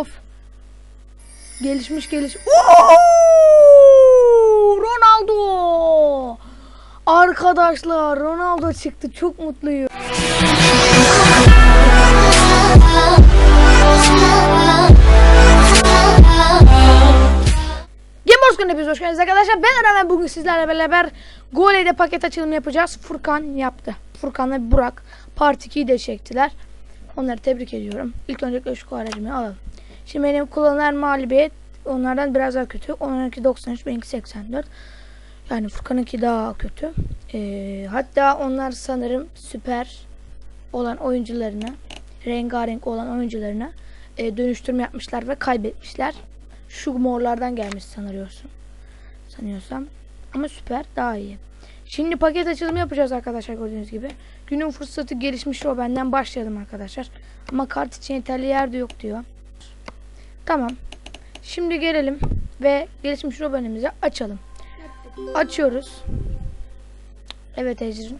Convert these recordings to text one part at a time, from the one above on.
Of. Gelişmiş geliş. Ronaldo. Arkadaşlar Ronaldo çıktı. Çok mutluyum. Günü hepiniz hoş geldiniz arkadaşlar. Ben Eren bugün sizlerle beraber Gole'de paket açılımı yapacağız. Furkan yaptı. Furkan'la Burak Part 2'yi de çektiler. Onları tebrik ediyorum. İlk önce şu aracımı alalım. Şimdi benim kullanılan mağlubiyet onlardan biraz daha kötü. Onlarınki 93, benimki 84. Yani Furkan'ınki daha kötü. Ee, hatta onlar sanırım süper olan oyuncularını, rengarenk olan oyuncularını e, dönüştürme yapmışlar ve kaybetmişler. Şu morlardan gelmiş sanıyorsun. Sanıyorsam. Ama süper daha iyi. Şimdi paket açılımı yapacağız arkadaşlar gördüğünüz gibi. Günün fırsatı gelişmiş o benden başlayalım arkadaşlar. Ama kart için yeterli yer de yok diyor. Tamam. Şimdi gelelim ve gelişmiş robanımızı açalım. Açıyoruz. Evet Ecrin.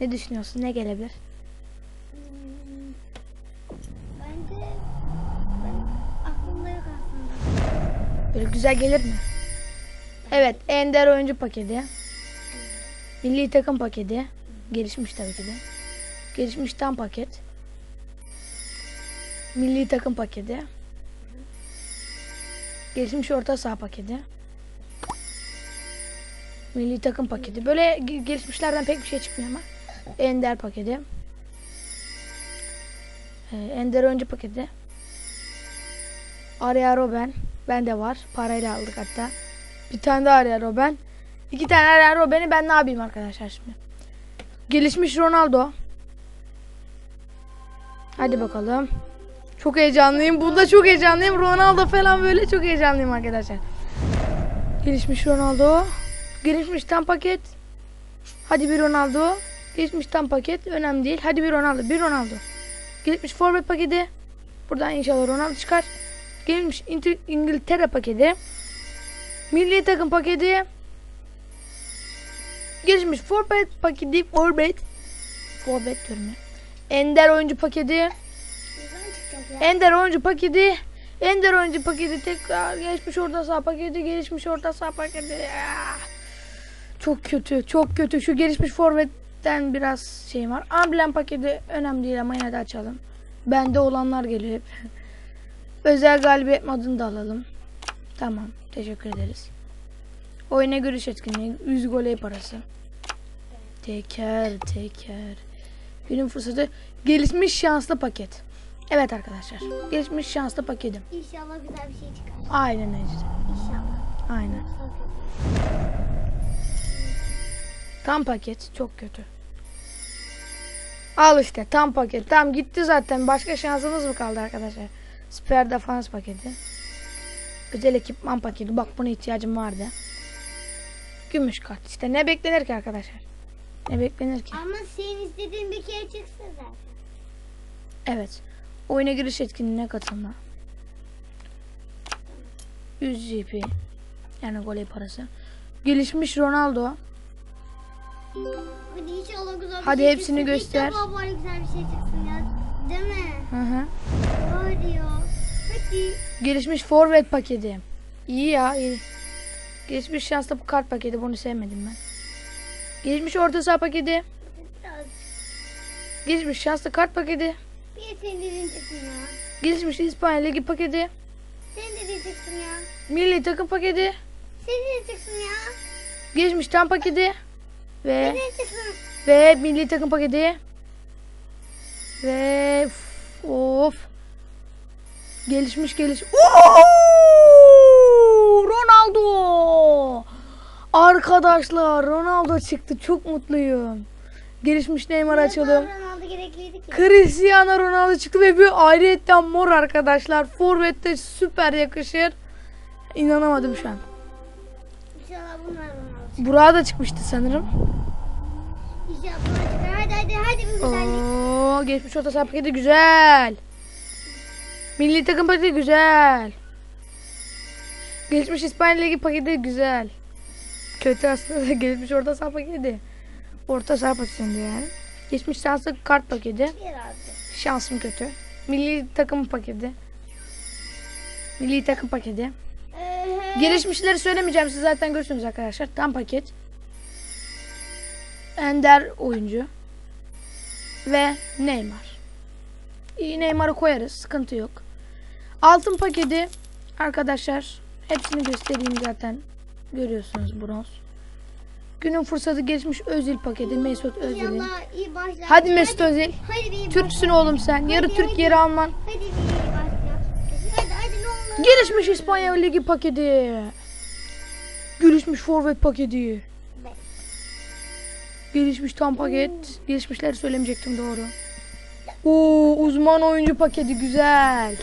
Ne düşünüyorsun? Ne gelebilir? Bence ben aklımda yok aslında. Böyle güzel gelir mi? Evet, Ender oyuncu paketi. Milli takım paketi. Gelişmiş tabii ki de. Gelişmiş tam paket. Milli takım paketi. Gelişmiş orta saha paketi. Milli takım paketi. Böyle ge- gelişmişlerden pek bir şey çıkmıyor ama. Ender paketi. Ee, Ender oyuncu paketi. Arya Robben. Bende var. Parayla aldık hatta. Bir tane daha Arya Robben. İki tane Arya Robben'i ben ne yapayım arkadaşlar şimdi. Gelişmiş Ronaldo. Hadi bakalım. Çok heyecanlıyım. Bunda çok heyecanlıyım. Ronaldo falan böyle çok heyecanlıyım arkadaşlar. Gelişmiş Ronaldo. Gelişmiş tam paket. Hadi bir Ronaldo. Gelişmiş tam paket. Önemli değil. Hadi bir Ronaldo. Bir Ronaldo. Gelişmiş forvet paketi. Buradan inşallah Ronaldo çıkar. Gelmiş İnter- İngiltere paketi. Milli takım paketi. Gelişmiş forvet paketi. Forvet. Forvet diyorum ya. Ender oyuncu paketi. Ender oyuncu paketi. Ender oyuncu paketi tekrar gelişmiş orta saha paketi. Gelişmiş orta saha paketi. Çok kötü. Çok kötü. Şu gelişmiş forvetten biraz şey var. Amblem paketi önemli değil ama yine de açalım. Bende olanlar geliyor hep. Özel galibiyet modunu da alalım. Tamam. Teşekkür ederiz. Oyuna görüş etkinliği. 100 goley parası. Teker teker. Günün fırsatı. Gelişmiş şanslı paket. Evet arkadaşlar. Gelişmiş şanslı paketim. İnşallah güzel bir şey çıkar. Aynen öyle. İnşallah. Aynen. Tam paket. Çok kötü. Al işte tam paket. Tam gitti zaten. Başka şansımız mı kaldı arkadaşlar? Süper defans paketi. Özel ekipman paketi. Bak buna ihtiyacım vardı. Gümüş kart. İşte ne beklenir ki arkadaşlar? Ne beklenir ki? Ama senin istediğin bir kere çıksa zaten. Evet. Oyuna giriş etkinliğine katılma. 100 GP. Yani goley parası. Gelişmiş Ronaldo. Hadi inşallah güzel bir Hadi şey hepsini çıksın. göster. İnşallah bari güzel bir şey çıksın ya. Değil mi? Hı hı. Hadi ya. Hadi. Gelişmiş forvet paketi. İyi ya iyi. Gelişmiş şanslı kart paketi. Bunu sevmedim ben. Gelişmiş orta saha paketi. Gelişmiş şanslı kart paketi. Bir senin dediğin çıksın ya. Gelişmiş İspanya Ligi paketi. Senin dediğin çıksın ya. Milli takım paketi. Senin dediğin çıksın ya. Gelişmiş tam paketi. Ve. Ve milli takım paketi. Ve of. Gelişmiş geliş. Ronaldo. Arkadaşlar Ronaldo çıktı. Çok mutluyum. Gelişmiş Neymar açalım. Gerekliydi ki. Cristiano Ronaldo çıktı ve bir ayrıyetten mor arkadaşlar. Forvet'te süper yakışır. İnanamadım şu an. İnşallah bunlar Ronaldo. Burak'a da çıkmıştı sanırım. İnşallah çıkar. Hadi hadi hadi bir güzellik. Oo, geçmiş orta saha paketi güzel. Milli takım paketi güzel. Geçmiş İspanya Ligi paketi güzel. Kötü aslında da geçmiş orta saha paketi. Orta saha pozisyonda yani. Geçmiş şanslı kart paketi. Şansım kötü. Milli takım paketi. Milli takım paketi. Gelişmişleri söylemeyeceğim siz zaten görürsünüz arkadaşlar. Tam paket. Ender oyuncu. Ve Neymar. İyi Neymar'ı koyarız. Sıkıntı yok. Altın paketi arkadaşlar. Hepsini göstereyim zaten. Görüyorsunuz bronz. Günün fırsatı geçmiş Özil paketi. Mesut Özil'in. Hadi Mesut Özil. Türksün oğlum sen. Yarı Hadi, Türk hadi. yarı Alman. Hadi. Hadi hadi. Gelişmiş İspanya Ligi paketi. Gelişmiş forvet paketi. Gelişmiş tam paket. Gelişmişleri söylemeyecektim doğru. Oo uzman oyuncu paketi güzel.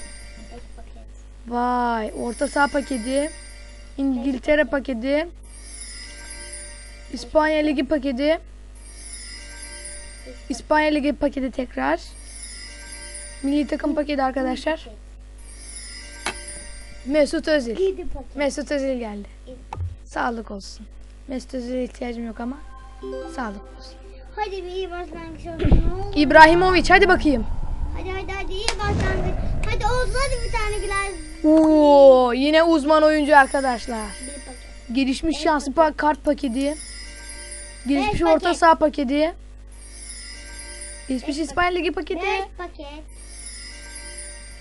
Vay orta saha paketi. İngiltere paketi. İspanya Ligi paketi. İspanya Ligi paketi tekrar. Milli takım paketi arkadaşlar. Mesut Özil. Mesut Özil geldi. Sağlık olsun. Mesut Özil'e ihtiyacım yok ama sağlık olsun. Hadi bir iyi başlangıç olsun. İbrahimovic hadi bakayım. Hadi hadi hadi iyi başlangıç. Hadi olsun hadi bir tane güler. Oo yine uzman oyuncu arkadaşlar. Gelişmiş şanslı pa- kart paketi. Gelişmiş orta paket. saha paketi. Gelişmiş İspanya Ligi paketi. Beş paket.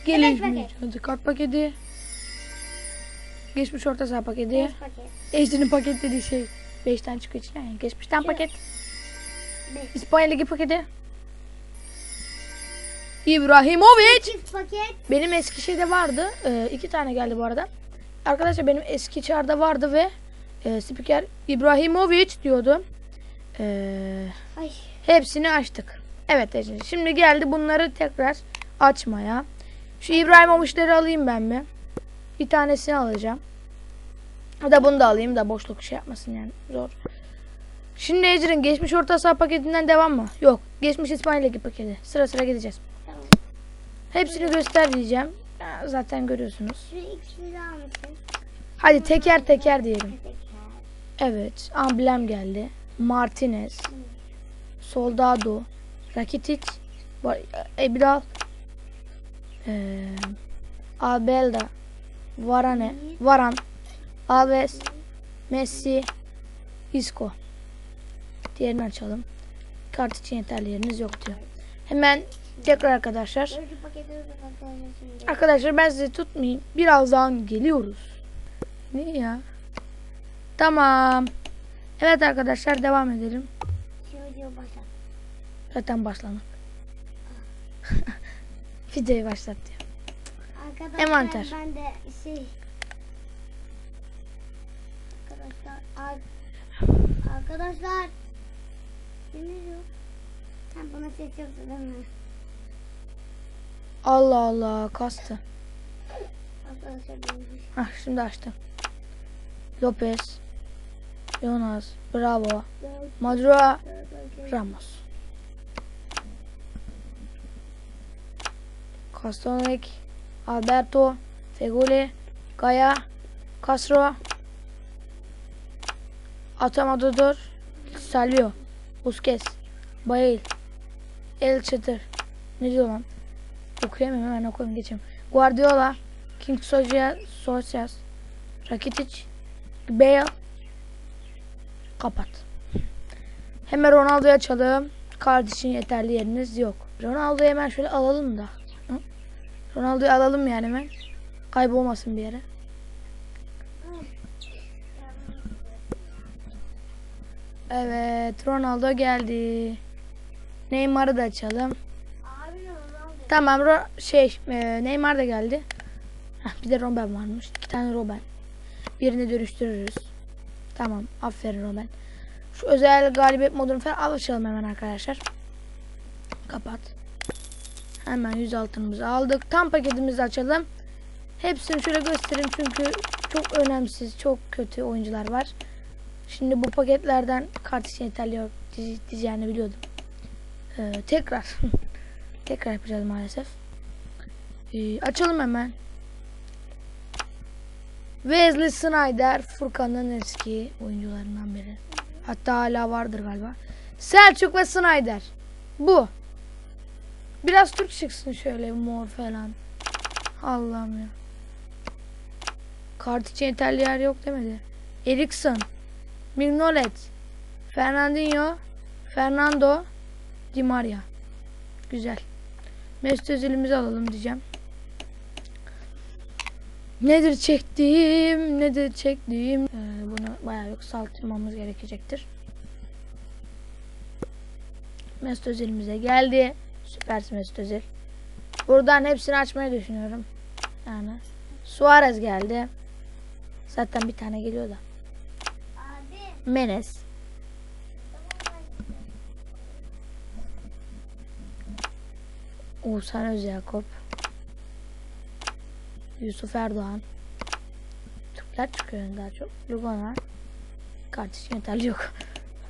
Gelişmiş paket. kart paketi. Geçmiş orta saha paketi. Beş paket. Ejder'in paket dediği şey 5'ten çıkıyor içine. Yani geçmişten Evet. paket. Beş. İspanya Ligi paketi. İbrahimovic. Benim eski şeyde vardı. Ee, iki tane geldi bu arada. Arkadaşlar benim eski çarda vardı ve e, spiker İbrahimovic diyordu. Ee, Ay. hepsini açtık. Evet Ece. Şimdi geldi bunları tekrar açmaya. Şu İbrahimovic'leri alayım ben mi? Bir tanesini alacağım. Ya da bunu da alayım da boşluk şey yapmasın yani. Zor. Şimdi Ecrin geçmiş orta saha paketinden devam mı? Yok. Geçmiş İspanya Ligi paketi. Sıra sıra gideceğiz. Tamam. Hepsini göster diyeceğim. Zaten görüyorsunuz. Hadi teker teker diyelim. Evet. Amblem geldi. Martinez. Soldado. Rakitic. Ebral. Ee, Abelda. Varane. Varan. Alves. Messi. Isco. Diğerini açalım. Kart için yeterli yeriniz yok diyor. Hemen tekrar arkadaşlar. Arkadaşlar ben sizi tutmayayım. Birazdan geliyoruz. Ne ya? Tamam. Evet arkadaşlar devam edelim. Başla. Zaten başlamak. Videoyu başlat diyor. Arkadaşlar Envanter. ben de şey Arkadaşlar ar- Arkadaşlar yok Sen bana ses yoktu değil mi? Allah Allah kastı. Arkadaşlar benim Hah şimdi açtım. Lopez. Jonas. Bravo. Madura. Ramos. Castonek. Alberto. Fegoli. Gaya. Castro. Atamador. Salvio. Busquets. Bale. El Çatır. Ne diyor lan? Okuyamıyorum hemen okuyayım geçeyim. Guardiola. King Socia, Socias. Rakitic. Bale. Kapat. Hemen Ronaldo'yu açalım. Kart için yeterli yeriniz yok. Ronaldo'yu hemen şöyle alalım da. Ronaldo'yu alalım yani hemen. Kaybolmasın bir yere. Evet Ronaldo geldi. Neymar'ı da açalım. Tamam Ro- şey e, Neymar da geldi. Heh, bir de Robben varmış. İki tane Robben. Birini dönüştürürüz. Tamam. Aferin Robben. Şu özel galibiyet modunu falan alışalım hemen arkadaşlar. Kapat. Hemen 100 altınımızı aldık. Tam paketimizi açalım. Hepsini şöyle göstereyim çünkü çok önemsiz, çok kötü oyuncular var. Şimdi bu paketlerden kart için yeterli yok diye- diyeceğini biliyordum. Ee, tekrar. tekrar yapacağız maalesef. Ee, açalım hemen. Wesley Snyder Furkan'ın eski oyuncularından biri. Hatta hala vardır galiba. Selçuk ve Snyder. Bu. Biraz Türk çıksın şöyle mor falan. Allah'ım ya. Kart için yeterli yer yok demedi. Erikson. Mignolet. Fernandinho. Fernando. Di Maria. Güzel. Mesut Özil'imizi alalım diyeceğim. Nedir çektiğim, nedir çektiğim. Ee, bunu bayağı bir kısaltmamız gerekecektir. Mesut Özil'imize geldi. Süpersin Mesut Özil. Buradan hepsini açmayı düşünüyorum. Yani Suarez geldi. Zaten bir tane geliyor da. Abi. Menes. Oğuzhan Özyakup. Yusuf Erdoğan. Türkler çıkıyor daha çok. Lugana. Kardeşim yeterli yok.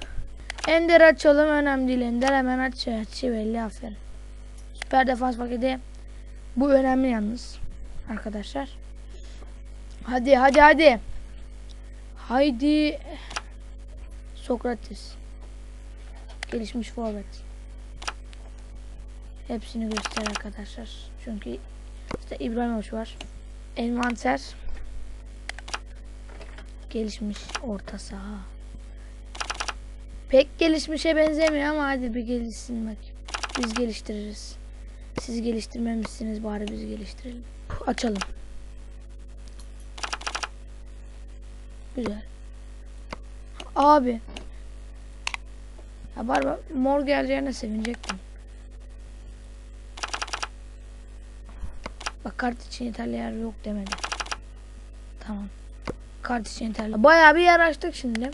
Ender açalım. Önemli değil. Ender hemen aç. Çivelli aferin. Süper defans paketi. Bu önemli yalnız. Arkadaşlar. Hadi hadi hadi. Haydi. Sokrates. Gelişmiş forvet. Hepsini göster arkadaşlar. Çünkü işte İbrahimovic var. Envanter. Gelişmiş orta saha. Pek gelişmişe benzemiyor ama hadi bir gelişsin bak. Biz geliştiririz. Siz geliştirmemişsiniz bari biz geliştirelim. Açalım. Güzel. Abi. Ya bak, mor geleceğine sevinecektim. Kart için yeterli yer yok demedi. Tamam. Kart için yeterli. Bayağı bir yer açtık şimdi.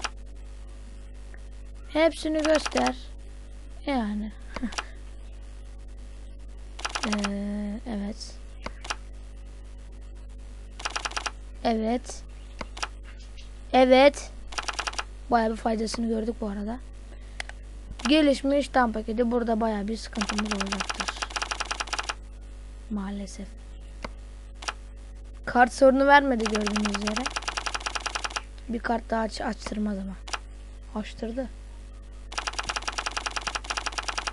Hepsini göster. Yani. Ee, evet. Evet. Evet. Bayağı bir faydasını gördük bu arada. Gelişmiş tam paketi. Burada bayağı bir sıkıntımız olacaktır. Maalesef. Kart sorunu vermedi gördüğünüz üzere. Bir kart daha aç açtırmaz ama. Açtırdı.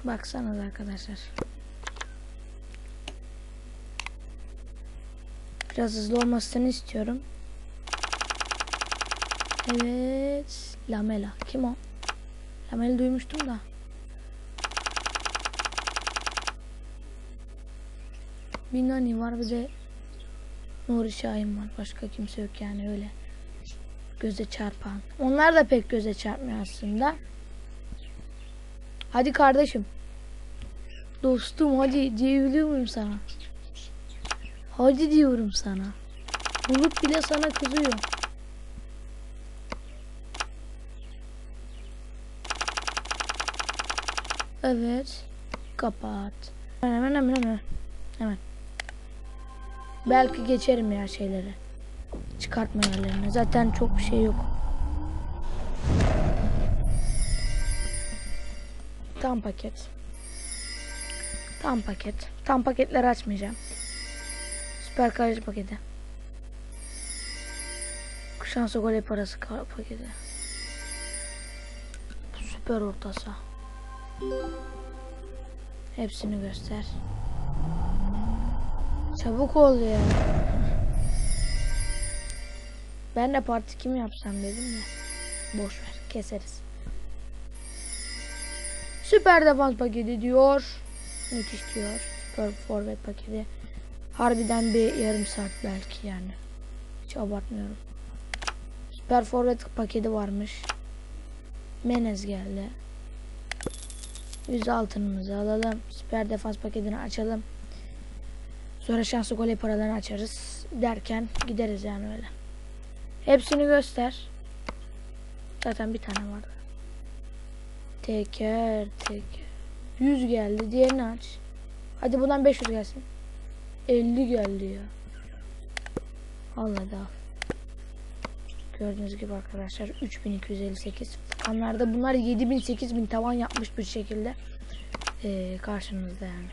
Baksanız arkadaşlar. Biraz hızlı olmasını istiyorum. Evet. Lamela. Kim o? Lamela duymuştum da. Bir Nani var bir de Nuri Şahin var. Başka kimse yok yani öyle. Göze çarpan. Onlar da pek göze çarpmıyor aslında. Hadi kardeşim. Dostum hadi diyebiliyor muyum sana? Hadi diyorum sana. Bulut bile sana kızıyor. Evet. Kapat. Hemen hemen hemen. Hemen. Belki geçerim ya şeyleri. Çıkartma yerlerine. Zaten çok bir şey yok. Tam paket. Tam paket. Tam paketleri açmayacağım. Süper kaleci paketi. Şansı gol parası paketi. Süper orta saha. Hepsini göster. Çabuk ol ya. Ben de parti kim yapsam dedim de. Boş ver keseriz. Süper defans paketi diyor. Müthiş diyor. Süper forvet paketi. Harbiden bir yarım saat belki yani. Hiç abartmıyorum. Süper forvet paketi varmış. Menez geldi. 100 altınımızı alalım. Süper defans paketini açalım. Sonra şanslı gol paralarını açarız. Derken gideriz yani öyle. Hepsini göster. Zaten bir tane vardı. Teker teker. 100 geldi. Diğerini aç. Hadi bundan 500 gelsin. 50 geldi ya. Allah da. Gördüğünüz gibi arkadaşlar 3258. Kanlarda bunlar 7000 8000 tavan yapmış bir şekilde. Ee, karşınızda yani.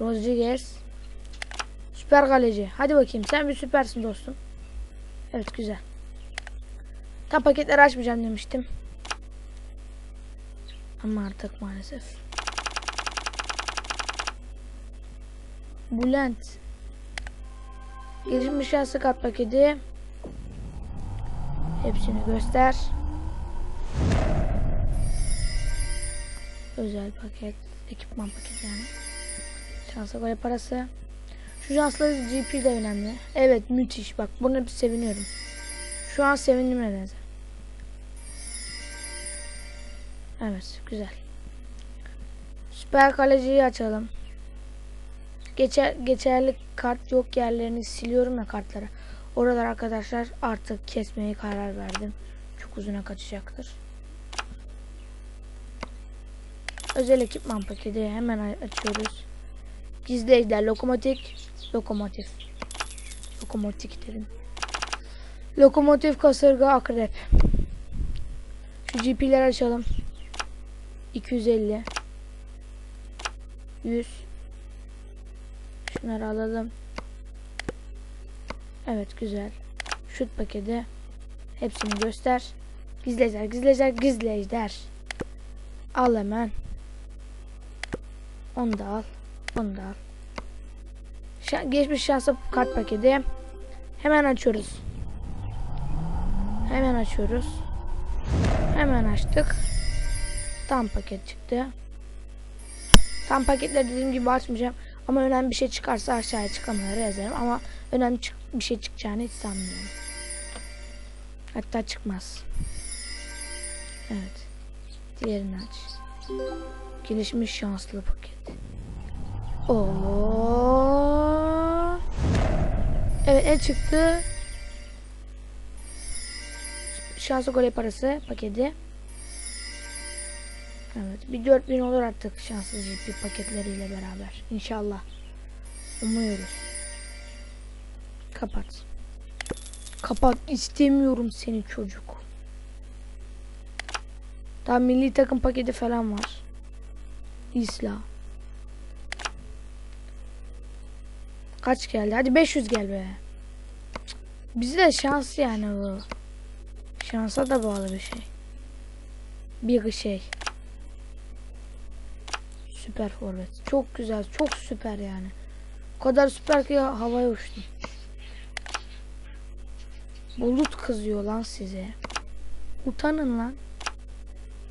Rodriguez. Süper kaleci. Hadi bakayım sen bir süpersin dostum. Evet güzel. Tam paketleri açmayacağım demiştim. Ama artık maalesef. Bulent. Gelişmiş şahsı kat paketi. Hepsini göster. Özel paket, ekipman paketi yani. Şansa gol parası. Şu şanslı GP de önemli. Evet müthiş bak buna bir seviniyorum. Şu an sevindim nedense. Evet güzel. Süper kaleciyi açalım. Geçer, geçerli kart yok yerlerini siliyorum ya kartları. Oralar arkadaşlar artık kesmeye karar verdim. Çok uzuna kaçacaktır. Özel ekipman paketi hemen açıyoruz. Gizli ejder lokomotif lokomotif lokomotif dedim. Lokomotif kasırga akrep. Şu GP'leri açalım. 250 100 Şunları alalım. Evet güzel. Şut paketi. Hepsini göster. Ejder, gizli ejder. Al hemen. Onu da al. Bunu da al. Geçmiş şansa kart paketi. Hemen açıyoruz. Hemen açıyoruz. Hemen açtık. Tam paket çıktı. Tam paketleri dediğim gibi açmayacağım. Ama önemli bir şey çıkarsa aşağıya çıkanları yazarım. Ama önemli bir şey çıkacağını hiç sanmıyorum. Hatta çıkmaz. Evet. Diğerini aç. Gelişmiş şanslı paket. Oo. Evet ne çıktı? Şanslı gole parası paketi. Evet bir 4000 olur artık şanslı GP paketleriyle beraber. İnşallah. Umuyoruz. Kapat. Kapat istemiyorum seni çocuk. Daha milli takım paketi falan var. İsla. Kaç geldi? Hadi 500 gel be. Bizi de şans yani bu. Şansa da bağlı bir şey. Bir şey. Süper forvet. Çok güzel. Çok süper yani. O kadar süper ki havaya uçtum. Bulut kızıyor lan size. Utanın lan.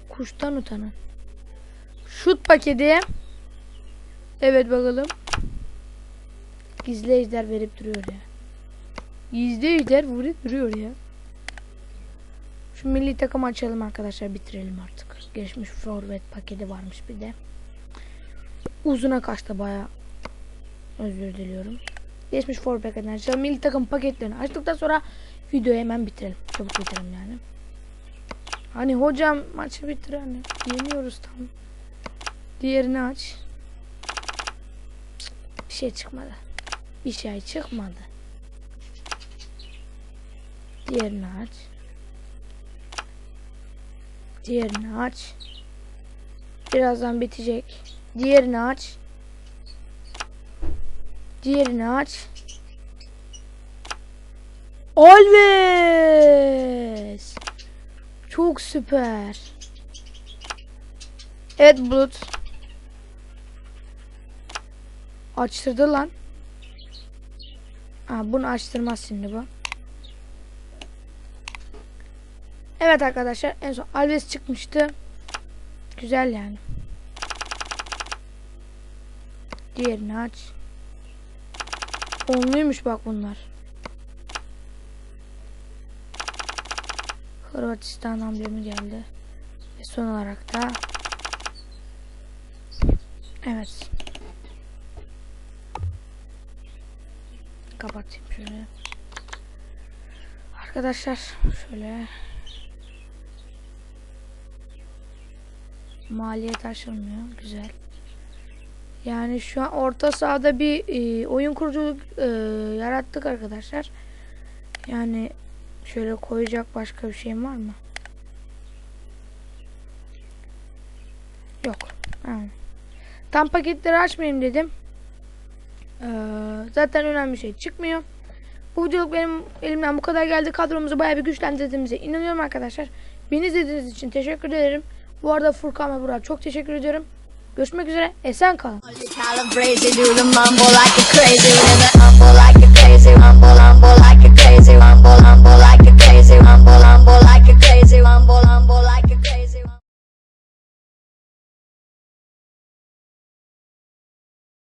Kuştan utanın. Şut paketi. Evet bakalım. Gizli ejder verip duruyor ya. Gizli ejder vurup duruyor ya. Şu milli takım açalım arkadaşlar bitirelim artık. Geçmiş forvet paketi varmış bir de. Uzuna kaçtı baya. Özür diliyorum. Geçmiş forvet paketini açalım. Milli takım paketlerini açtıktan sonra videoyu hemen bitirelim. Çabuk bitirelim yani. Hani hocam maçı bitir hani. Yeniyoruz tam. Diğerini aç. Bir şey çıkmadı. Bir şey çıkmadı. Diğerini aç. Diğerini aç. Birazdan bitecek. Diğerini aç. Diğerini aç. Alves. Çok süper. Evet Bulut. Açtırdı lan. Ha, bunu açtırmaz şimdi bu. Evet arkadaşlar en son Alves çıkmıştı. Güzel yani. Diğerini aç. Onluymuş bak bunlar. Hırvatistan amblemi geldi. Ve son olarak da Evet. Kapatayım şöyle. Arkadaşlar şöyle maliyet aşılmıyor. Güzel. Yani şu an orta sahada bir e, oyun kuruculuk e, yarattık arkadaşlar. Yani şöyle koyacak başka bir şeyim var mı? Yok. Yani. Tam paketleri açmayayım dedim. Ee, zaten önemli bir şey çıkmıyor. Bu videoluk benim elimden bu kadar geldi. Kadromuzu bayağı bir güçlendirdiğimize inanıyorum arkadaşlar. Beni izlediğiniz için teşekkür ederim. Bu arada Furkan ve Burak çok teşekkür ediyorum. Görüşmek üzere. Esen kalın. crazy rumble, rumble like a crazy